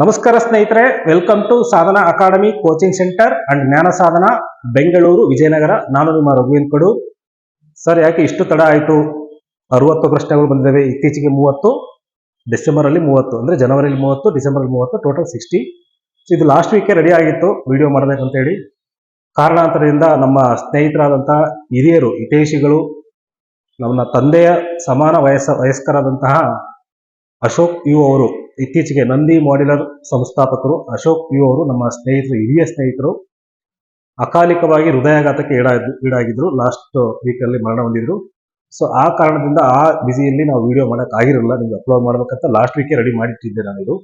ನಮಸ್ಕಾರ ಸ್ನೇಹಿತರೆ welcome to Sadhana academy coaching centre and Jnana Sadhana, Bengaluru, Vijayanagara. ನಾನು ನಿಮ್ಮ ರಘುವಿನ್ ಕಡು. ಸರ್ ಯಾಕೆ ಇಷ್ಟು ತಡ ಆಯಿತು? ಅರವತ್ತು ಪ್ರಶ್ನೆಗಳು ಬಂದಿದ್ದಾವೆ. ಇತ್ತೀಚೆಗೆ ಮೂವತ್ತು ಡಿಸೆಂಬರ್ ಅಲ್ಲಿ ಮೂವತ್ತು, ಅಂದ್ರೆ ಜನವರಿಯಲ್ಲಿ ಮೂವತ್ತು ಡಿಸೆಂಬರ್ ಮೂವತ್ತು ಟೋಟಲ್ ಸಿಕ್ಸ್ಟಿ ಸೊ ಇದು ಲಾಸ್ಟ್ ವೀಕೆ ರೆಡಿ ಆಗಿತ್ತು. ವಿಡಿಯೋ ಮಾಡಬೇಕಂತ ಹೇಳಿ. ಕಾರಣಾಂತರದಿಂದ ನಮ್ಮ ಸ್ನೇಹಿತರಾದಂತಹ ಹಿರಿಯರು, ಹಿತೈಷಿಗಳು, ನಮ್ಮ ತಂದೆಯ ಸಮಾನ ವಯಸ್ಸ, ವಯಸ್ಕರಾದಂತಹ ಅಶೋಕ್ ಯು ಅವರು ಇತ್ತೀಚೆಗೆ ನಂದಿ ಮಾಡ್ಯುಲರ್ ಸಂಸ್ಥಾಪಕರು ಅಶೋಕ್ ಯು ಅವರು ನಮ್ಮ ಸ್ನೇಹಿತರು, ಹಿರಿಯ ಸ್ನೇಹಿತರು ಅಕಾಲಿಕವಾಗಿ ಹೃದಯಾಘಾತಕ್ಕೆ ಈಡಾಗಿದ್ದರು ಈಡಾಗಿದ್ರು ಲಾಸ್ಟ್ ವೀಕಲ್ಲಿ ಮರಣ ಹೊಂದಿದ್ರು. ಸೊ ಆ ಕಾರಣದಿಂದ ಆ ಬಿಸಿಯಲ್ಲಿ ನಾವು ವಿಡಿಯೋ ಮಾಡಕ್ ಆಗಿರಲಿಲ್ಲ. ನಿಮ್ಗೆ ಅಪ್ಲೋಡ್ ಮಾಡಬೇಕಂತ ಲಾಸ್ಟ್ ವೀಕೆ ರೆಡಿ ಮಾಡಿಟ್ಟಿದ್ದೆ ನಾನು ಇದು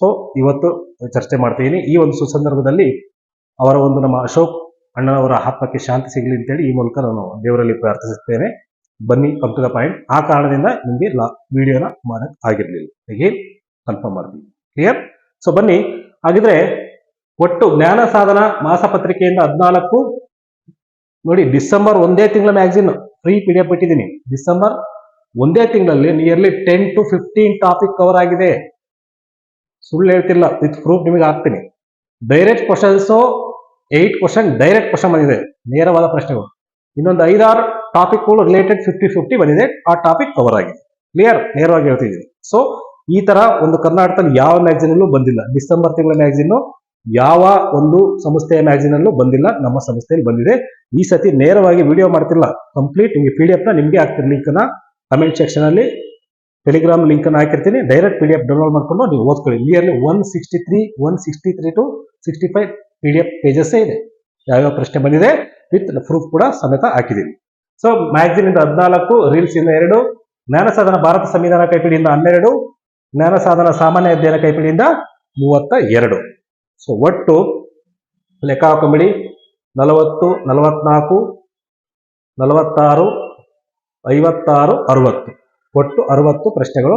ಸೊ ಇವತ್ತು ಚರ್ಚೆ ಮಾಡ್ತೀನಿ ಈ ಒಂದು ಸುಸಂದರ್ಭದಲ್ಲಿ ಅವರ ಒಂದು ನಮ್ಮ ಅಶೋಕ್ ಅಣ್ಣನವರ ಆತ್ಮಕ್ಕೆ ಶಾಂತಿ ಸಿಗಲಿ ಅಂತೇಳಿ ಈ ಮೂಲಕ ನಾನು ದೇವರಲ್ಲಿ ಪ್ರಾರ್ಥಿಸುತ್ತೇನೆ. ಬನ್ನಿ ಕಮ್ ದ ಪಾಯಿಂಟ್ ಆ ಕಾರಣದಿಂದ ನಿಮಗೆ ಲಾ ವಿಡಿಯೋನ ಮಾಡಕ್ ಆಗಿರ್ಲಿಲ್ಲ. ಹೇಗೆ ಕನ್ಫರ್ಮ್ ಮಾಡ್ತೀವಿ. ಕ್ಲಿಯರ್ ಸೊ ಬನ್ನಿ. ಹಾಗಿದ್ರೆ ಒಟ್ಟು ಜ್ಞಾನ ಸಾಧನ ಮಾಸಪತ್ರಿಕೆಯಿಂದ ಹದಿನಾಲ್ಕು, ನೋಡಿ ಡಿಸೆಂಬರ್ ಒಂದೇ ತಿಂಗಳ ಮ್ಯಾಗ್ಝಿನ್ ಫ್ರೀ ಪಿ ಡಿ ಬಿಟ್ಟಿದ್ದೀನಿ ಡಿಸೆಂಬರ್ ಒಂದೇ ತಿಂಗಳಲ್ಲಿ nearly ten to fifteen topic cover ಆಗಿದೆ. ಸುಳ್ಳು ಹೇಳ್ತಿಲ್ಲ ವಿತ್ ಪ್ರೂಫ್ ನಿಮಗೆ ಹಾಕ್ತೀನಿ. Direct questions eight question direct question ಬಂದಿದೆ. ನೇರವಾದ ಪ್ರಶ್ನೆಗಳು. ಇನ್ನೊಂದು ಐದಾರು ಟಾಪಿಕ್ಗಳು ರಿಲೇಟೆಡ್ ಫಿಫ್ಟಿ ಫಿಫ್ಟಿ ಬಂದಿದೆ. ಆ ಟಾಪಿಕ್ ಕವರ್ ಆಗಿದೆ. ಕ್ಲಿಯರ್ ನೇರವಾಗಿ ಹೇಳ್ತಿದ್ದೀನಿ. ಸೊ ಈ ತರ ಒಂದು ಕರ್ನಾಟಕದಲ್ಲಿ ಯಾವ ಮ್ಯಾಗ್ಝಿನ್ ಅಲ್ಲೂ ಬಂದಿಲ್ಲ. ಡಿಸೆಂಬರ್ ತಿಂಗಳ ಮ್ಯಾಗ್ಝಿನ್ ಯಾವ ಒಂದು ಸಂಸ್ಥೆಯ ಮ್ಯಾಗ್ಝಿನ್ ಅಲ್ಲೂ ಬಂದಿಲ್ಲ. ನಮ್ಮ ಸಂಸ್ಥೆಯಲ್ಲಿ ಬಂದಿದೆ. ಈ ಸತಿ ನೇರವಾಗಿ ವಿಡಿಯೋ ಮಾಡ್ತಿಲ್ಲ. ಕಂಪ್ಲೀಟ್ ನಿಮಗೆ ಪಿ ಡಿ ಎಫ್ನ ನಿಮಗೆ ಹಾಕ್ತೀನಿ. ಲಿಂಕ್ನ ಕಮೆಂಟ್ ಸೆಕ್ಷನ್ ಅಲ್ಲಿ ಟೆಲಿಗ್ರಾಮ್ ಲಿಂಕ್ ಹಾಕಿರ್ತೀನಿ. Direct P D F download ಮಾಡ್ಕೊಂಡು ನೀವು ಓದ್ಕೊಳ್ಳಿ. Early one sixty three one sixty three to sixty five P D F ಪೇಜಸ್ಸೇ ಇದೆ. ಯಾವ್ಯಾವ ಪ್ರಶ್ನೆ ಬಂದಿದೆ ವಿತ್ ಪ್ರೂಫ್ ಕೂಡ ಸಮೇತ ಹಾಕಿದ್ದೀನಿ ಸೊ ಮ್ಯಾಗ್ಝಿನ್ ಇಂದ ಹದಿನಾಲ್ಕು ರೀಲ್ಸ್ ಇಂದ ಎರಡು, ಜ್ಞಾನ ಸಾಧನ ಭಾರತ ಸಂವಿಧಾನ ಕೈಪಿಡಿಯಿಂದ ಹನ್ನೆರಡು ಜ್ಞಾನ ಸಾಧನ ಸಾಮಾನ್ಯ ಅಧ್ಯಯನ ಕೈಪಿಡಿಯಿಂದ ಮೂವತ್ತ ಎರಡು. ಸೊ ಒಟ್ಟು ಲೆಕ್ಕ ಹಾಕೊಂಬಿಡಿ. ನಲವತ್ತು, ನಲವತ್ನಾಲ್ಕು, ನಲವತ್ತಾರು, ಐವತ್ತಾರು, ಅರವತ್ತು. ಒಟ್ಟು ಅರವತ್ತು ಪ್ರಶ್ನೆಗಳು.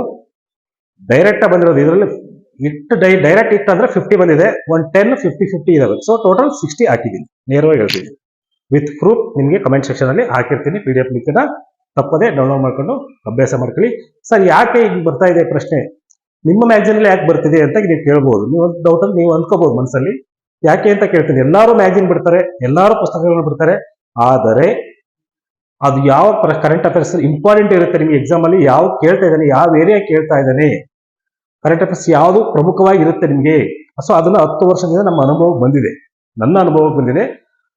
ಡೈರೆಕ್ಟ್ ಬಂದಿರೋದು ಇದರಲ್ಲಿ ಇಟ್ಟು ಡೈ ಡೈರೆಕ್ಟ್ ಇಟ್ಟು ಅಂದ್ರೆ ಫಿಫ್ಟಿ ಬಂದಿದೆ. ಒನ್ ಟೆನ್ ಫಿಫ್ಟಿ ಫಿಫ್ಟಿ ಇದಾವೆ. ಸೊ ಟೋಟಲ್ ಸಿಕ್ಸ್ಟಿ ಹಾಕಿದ್ದೀನಿ. ನೇರವಾಗಿ ಹೇಳ್ತೀನಿ. ವಿತ್ ಪ್ರೂಫ್ ನಿಮಗೆ ಕಮೆಂಟ್ ಸೆಕ್ಷನ್ ಅಲ್ಲಿ ಹಾಕಿರ್ತೀನಿ. ಪಿ ಡಿ ಎಫ್ ಲಿಂಕ್ ತಪ್ಪದೆ ಡೌನ್ಲೋಡ್ ಮಾಡ್ಕೊಂಡು ಅಭ್ಯಾಸ ಮಾಡ್ಕೊಳ್ಳಿ. ಸರ್ ಯಾಕೆ ಈಗ ಬರ್ತಾ ಇದೆ ಪ್ರಶ್ನೆ? ನಿಮ್ಮ ಮ್ಯಾಗ್ಝಿನ್ ಅಲ್ಲಿ ಯಾಕೆ ಬರ್ತಿದೆ ಅಂತ ನೀವು ಕೇಳ್ಬೋದು. ನೀವು ಒಂದು ಡೌಟ್ ನೀವು ಅಂದ್ಕೋಬಹುದು ಮನಸ್ಸಲ್ಲಿ ಯಾಕೆ ಅಂತ ಕೇಳ್ತೀನಿ. ಎಲ್ಲರೂ ಮ್ಯಾಗ್ಝಿನ್ ಬಿಡ್ತಾರೆ, ಎಲ್ಲರೂ ಪುಸ್ತಕಗಳನ್ನು ಬಿಡ್ತಾರೆ. ಆದರೆ ಅದು ಯಾವ ಕರೆಂಟ್ ಅಫೇರ್ಸ್ ಇಂಪಾರ್ಟೆಂಟ್ ಇರುತ್ತೆ ನಿಮಗೆ ಎಕ್ಸಾಮ್ ಅಲ್ಲಿ, ಯಾವ ಕೇಳ್ತಾ ಇದ್ದಾನೆ, ಯಾವ ಏರಿಯಾ ಕೇಳ್ತಾ ಇದ್ದಾನೆ. ಕರೆಂಟ್ ಅಫೇರ್ಸ್ ಯಾವುದು ಪ್ರಮುಖವಾಗಿ ಇರುತ್ತೆ ನಿಮಗೆ. ಸೊ ಅದನ್ನ ಹತ್ತು ವರ್ಷದಿಂದ ನಮ್ಮ ಅನುಭವ ಬಂದಿದೆ. ನನ್ನ ಅನುಭವ ಬಂದಿದೆ.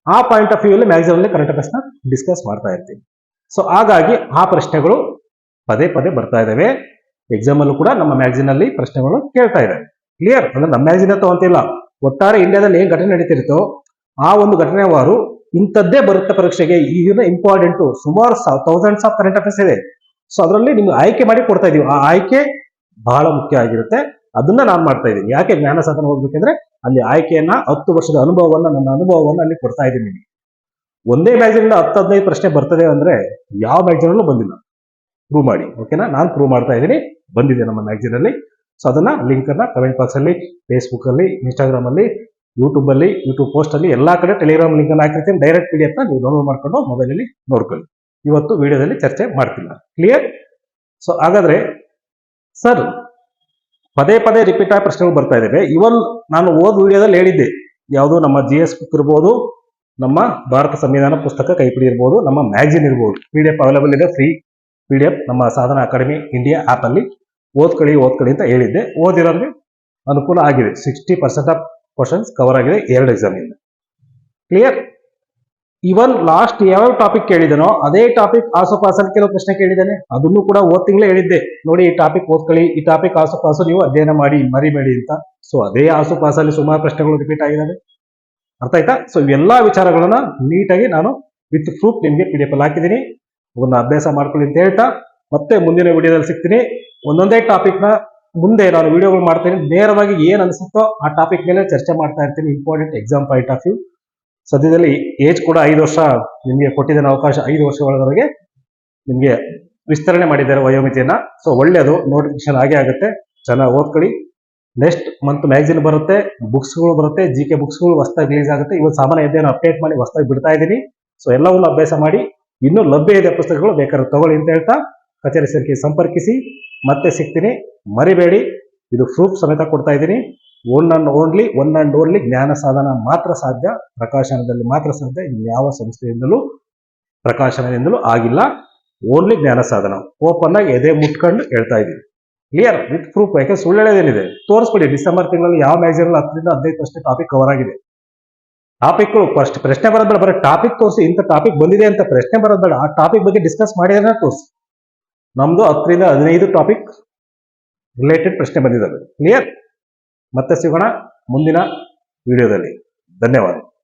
ಆ ಪಾಯಿಂಟ್ ಆಫ್ ವ್ಯೂ ಅಲ್ಲಿ ಮ್ಯಾಗ್ಝಿನ್ ಅಲ್ಲಿ ಕರೆಂಟ್ ಅಫೇರ್ಸ್ನ ಡಿಸ್ಕಸ್ ಮಾಡ್ತಾ ಇರ್ತೀನಿ. ಸೊ ಹಾಗಾಗಿ ಆ ಪ್ರಶ್ನೆಗಳು ಪದೇ ಪದೇ ಬರ್ತಾ ಇದಾವೆ ಎಕ್ಸಾಮ್ ಅಲ್ಲೂ ಕೂಡ ನಮ್ಮ ಮ್ಯಾಗ್ಝಿನ್ ಅಲ್ಲಿ ಪ್ರಶ್ನೆಗಳು ಕೇಳ್ತಾ ಇದೆ. ಕ್ಲಿಯರ್ ಅಂದ್ರೆ ನಮ್ಮ ಮ್ಯಾಗ್ಝಿನ್ ಅಂತಿಲ್ಲ ಒಟ್ಟಾರೆ ಇಂಡಿಯಾದಲ್ಲಿ ಏನ್ ಘಟನೆ ನಡೀತಿರುತ್ತೋ ಆ ಒಂದು ಘಟನೆವಾರು ಇಂಥದ್ದೇ ಬರುತ್ತೆ ಪರೀಕ್ಷೆಗೆ. ಇದನ್ನ ಇಂಪಾರ್ಟೆಂಟ್ ಸುಮಾರು ಥೌಸಂಡ್ಸ್ ಆಫ್ ಕರೆಂಟ್ ಅಫೇರ್ಸ್ ಇದೆ. ಸೊ ಅದರಲ್ಲಿ ನಿಮ್ಗೆ ಆಯ್ಕೆ ಮಾಡಿ ಕೊಡ್ತಾ ಇದೀವಿ. ಆ ಆಯ್ಕೆ ಬಹಳ ಮುಖ್ಯ ಆಗಿರುತ್ತೆ. ಅದನ್ನ ನಾನು ಮಾಡ್ತಾ ಇದ್ದೀನಿ ಯಾಕೆ ಜ್ಞಾನ ಸಾಧನ ಹೋಗ್ಬೇಕಂದ್ರೆ ಅಲ್ಲಿ ಆಯ್ಕೆಯನ್ನ ಹತ್ತು ವರ್ಷದ ಅನುಭವವನ್ನ, ನನ್ನ ಅನುಭವವನ್ನ ಅಲ್ಲಿ ಕೊಡ್ತಾ ಇದ್ದೀನಿ ನಿಮಗೆ ಒಂದೇ ಮ್ಯಾಗ್ಝಿನ್ ಹತ್ತು ಹದಿನೈದು ಪ್ರಶ್ನೆ ಬರ್ತದೆ ಅಂದ್ರೆ ಯಾವ ಮ್ಯಾಗ್ಝಿನ್ ಅಲ್ಲೂ ಬಂದಿಲ್ಲ. ಪ್ರೂವ್ ಮಾಡಿ. ಓಕೆನಾ ನಾನು ಪ್ರೂವ್ ಮಾಡ್ತಾ ಇದ್ದೀನಿ. ಬಂದಿದೆ ನಮ್ಮ ಮ್ಯಾಗ್ಝಿನಲ್ಲಿ ಸೊ ಅದನ್ನ ಲಿಂಕ್ ಅನ್ನ ಕಮೆಂಟ್ ಬಾಕ್ಸ್ ಅಲ್ಲಿ ಫೇಸ್ಬುಕ್ ಅಲ್ಲಿ ಇನ್ಸ್ಟಾಗ್ರಾಮ್ ಅಲ್ಲಿ ಯೂಟ್ಯೂಬ್ ಅಲ್ಲಿ ಯೂಟ್ಯೂಬ್ ಪೋಸ್ಟ್ ಅಲ್ಲಿ ಎಲ್ಲಾ ಕಡೆ ಟೆಲಿಗ್ರಾಮ್ ಲಿಂಕ್ ಅನ್ನು ಹಾಕಿರ್ತೀನಿ. ಡೈರೆಕ್ಟ್ ಪಿ ಡಿ ನೀವು ಡೌನ್ಲೋಡ್ ಮಾಡ್ಕೊಂಡು ಮೊಬೈಲ್ ಅಲ್ಲಿ ನೋಡ್ಕೊಳ್ಳಿ. ಇವತ್ತು ವಿಡಿಯೋದಲ್ಲಿ ಚರ್ಚೆ ಮಾಡ್ತಿಲ್ಲ. ಕ್ಲಿಯರ್ ಸೊ ಹಾಗಾದ್ರೆ ಸರ್ ಪದೇ ಪದೇ ರಿಪೀಟ್ ಆಗಿ ಪ್ರಶ್ನೆಗಳು ಬರ್ತಾ ಇದ್ದಾವೆ ಇವನ್ ನಾನು ಓದ್ ವಿಡಿಯೋದಲ್ಲಿ ಹೇಳಿದ್ದೆ. ಯಾವುದು? ನಮ್ಮ ಜಿ ಎಸ್ ಬುಕ್ ಇರ್ಬೋದು, ನಮ್ಮ ಭಾರತ ಸಂವಿಧಾನ ಪುಸ್ತಕ ಕೈಪಿಡಿ ಇರ್ಬೋದು, ನಮ್ಮ ಮ್ಯಾಗ್ಝಿನ್ ಇರ್ಬೋದು. ಪಿ ಡಿ ಎಫ್ ಅವೈಲೇಬಲ್ ಇದೆ ಫ್ರೀ ಪಿ ಡಿ ಎಫ್ ನಮ್ಮ ಸಾಧನ ಅಕಾಡೆಮಿ ಇಂಡಿಯಾ ಆ್ಯಪಲ್ಲಿ ಓದ್ಕೊಳ್ಳಿ ಓದ್ಕೊಳ್ಳಿ ಅಂತ ಹೇಳಿದ್ದೆ. ಓದಿರೋರಿಗೆ ಅನುಕೂಲ ಆಗಿದೆ. Sixty percent of questions cover ಆಗಿದೆ ಎರಡು ಎಕ್ಸಾಮ್ ಇಂದ. ಕ್ಲಿಯರ್ ಇವನ್ ಲಾಸ್ಟ್ ಯಾವ ಟಾಪಿಕ್ ಕೇಳಿದನೋ, ಅದೇ ಟಾಪಿಕ್ ಆಸುಪಾಸಲ್ಲಿ ಕೆಲವು ಪ್ರಶ್ನೆ ಕೇಳಿದ್ದಾನೆ. ಅದನ್ನು ಕೂಡ ಓದ್ ತಿಂಗಳೇ ಹೇಳಿದ್ದೆ. ನೋಡಿ, ಈ ಟಾಪಿಕ್ ಓದ್ಕೊಳ್ಳಿ, ಈ ಟಾಪಿಕ್ ಆಸುಪಾಸು ನೀವು ಅಧ್ಯಯನ ಮಾಡಿ, ಮರಿಬೇಡಿ ಅಂತ. ಸೊ ಅದೇ ಆಸುಪಾಸಲ್ಲಿ ಸುಮಾರು ಪ್ರಶ್ನೆಗಳು ರಿಪೀಟ್ ಆಗಿದ್ದಾವೆ. ಅರ್ಥ ಆಯ್ತಾ? ಸೊ ಇವೆಲ್ಲ ವಿಚಾರಗಳನ್ನ ನೀಟಾಗಿ ನಾನು ವಿತ್ ಪ್ರೂಫ್ ನಿಮಗೆ ಪಿ ಡಿ ಎಫ್ ಅಲ್ಲಿ ಹಾಕಿದ್ದೀನಿ. ಅವನ್ನ ಅಭ್ಯಾಸ ಮಾಡ್ಕೊಳ್ಳಿ ಅಂತ ಹೇಳ್ತಾ ಮತ್ತೆ ಮುಂದಿನ ವಿಡಿಯೋದಲ್ಲಿ ಸಿಗ್ತೀನಿ. ಒಂದೊಂದೇ ಟಾಪಿಕ್ನ ಮುಂದೆ ನಾನು ವಿಡಿಯೋಗಳು ಮಾಡ್ತೀನಿ. ನೇರವಾಗಿ ಏನ್ ಅನ್ಸುತ್ತೋ ಆ ಟಾಪಿಕ್ ಮೇಲೆ ಚರ್ಚೆ ಮಾಡ್ತಾ ಇರ್ತೀನಿ. Important exam point of view ಸದ್ಯದಲ್ಲಿ ಏಜ್ ಕೂಡ ಐದು ವರ್ಷ ನಿಮಗೆ ಕೊಟ್ಟಿದ್ದೇನೆ ಅವಕಾಶ. ಐದು ವರ್ಷಗಳವರೆಗೆ ನಿಮಗೆ ವಿಸ್ತರಣೆ ಮಾಡಿದ್ದಾರೆ ವಯೋಮಿತಿಯನ್ನ. ಸೊ ಒಳ್ಳೆಯದು. ನೋಟಿಫಿಕೇಶನ್ ಆಗೇ ಆಗುತ್ತೆ. ಚೆನ್ನಾಗಿ ಓದ್ಕೊಳ್ಳಿ. ನೆಕ್ಸ್ಟ್ ಮಂತ್ ಮ್ಯಾಗಝಿನ್ ಬರುತ್ತೆ. ಬುಕ್ಸ್ಗಳು ಬರುತ್ತೆ. ಜಿ ಕೆ ಬುಕ್ಸ್ಗಳು ಹೊಸದಾಗಿ ರಿಲೀಸ್ ಆಗುತ್ತೆ. ಇವತ್ತು ಸಾಮಾನ್ಯ ಇದೆಯನ್ನು ಅಪ್ಡೇಟ್ ಮಾಡಿ ಹೊಸದಾಗಿ ಬಿಡ್ತಾ ಇದ್ದೀನಿ. ಸೊ ಎಲ್ಲವನ್ನು ಅಭ್ಯಾಸ ಮಾಡಿ ಇನ್ನೂ ಲಭ್ಯ ಇದೆ ಪುಸ್ತಕಗಳು, ಬೇಕಾದ್ರೆ ತಗೊಳ್ಳಿ ಅಂತ ಹೇಳ್ತಾ ಕಚೇರಿ ಸರ್ಕಿ ಸಂಪರ್ಕಿಸಿ. ಮತ್ತೆ ಸಿಗ್ತೀನಿ. ಮರಿಬೇಡಿ. ಇದು ಪ್ರೂಫ್ ಸಮೇತ ಕೊಡ್ತಾ ಇದ್ದೀನಿ. One and only one and only Jnana Sadhana ಮಾತ್ರ ಸಾಧ್ಯ. ಪ್ರಕಾಶನದಲ್ಲಿ ಮಾತ್ರ ಸಾಧ್ಯ. ಯಾವ ಸಂಸ್ಥೆಯಿಂದಲೂ ಪ್ರಕಾಶನದಿಂದಲೂ ಆಗಿಲ್ಲ. ಓನ್ಲಿ ಜ್ಞಾನ ಸಾಧನ. ಓಪನ್ ಆಗಿ ಎದೆ ಮುಟ್ಕೊಂಡು ಹೇಳ್ತಾ ಇದ್ದೀನಿ. ಕ್ಲಿಯರ್ ವಿತ್ ಪ್ರೂಫ್ ಯಾಕೆ ಸುಳ್ಳು ತೋರಿಸ್ಬಿಡಿ. ಡಿಸೆಂಬರ್ ತಿಂಗಳಲ್ಲಿ ಯಾವ ಮ್ಯಾಗಝಿನ್ ಹತ್ತರಿಂದ ಹದಿನೈದು ಅಷ್ಟೇ ಟಾಪಿಕ್ ಕವರ್ ಆಗಿದೆ. ಟಾಪಿಕ್ ಫಸ್ಟ್ ಪ್ರಶ್ನೆ ಬರೋದ್ ಬೇಡ, ಬರೀ ಟಾಪಿಕ್ ತೋರಿಸಿ, ಇಂಥ ಟಾಪಿಕ್ ಬಂದಿದೆ ಅಂತ ಪ್ರಶ್ನೆ ಬರೋದ್ ಆ ಟಾಪಿಕ್ ಬಗ್ಗೆ ಡಿಸ್ಕಸ್ ಮಾಡಿದ್ರೆ ತೋರಿಸಿ. ನಮ್ದು ಹತ್ತರಿಂದ ಹದಿನೈದು ಟಾಪಿಕ್ ರಿಲೇಟೆಡ್ ಪ್ರಶ್ನೆ ಬಂದಿದ್ದಾವೆ. ಕ್ಲಿಯರ್ ಮತ್ತೆ ಸಿಗೋಣ ಮುಂದಿನ ವಿಡಿಯೋದಲ್ಲಿ. ಧನ್ಯವಾದ.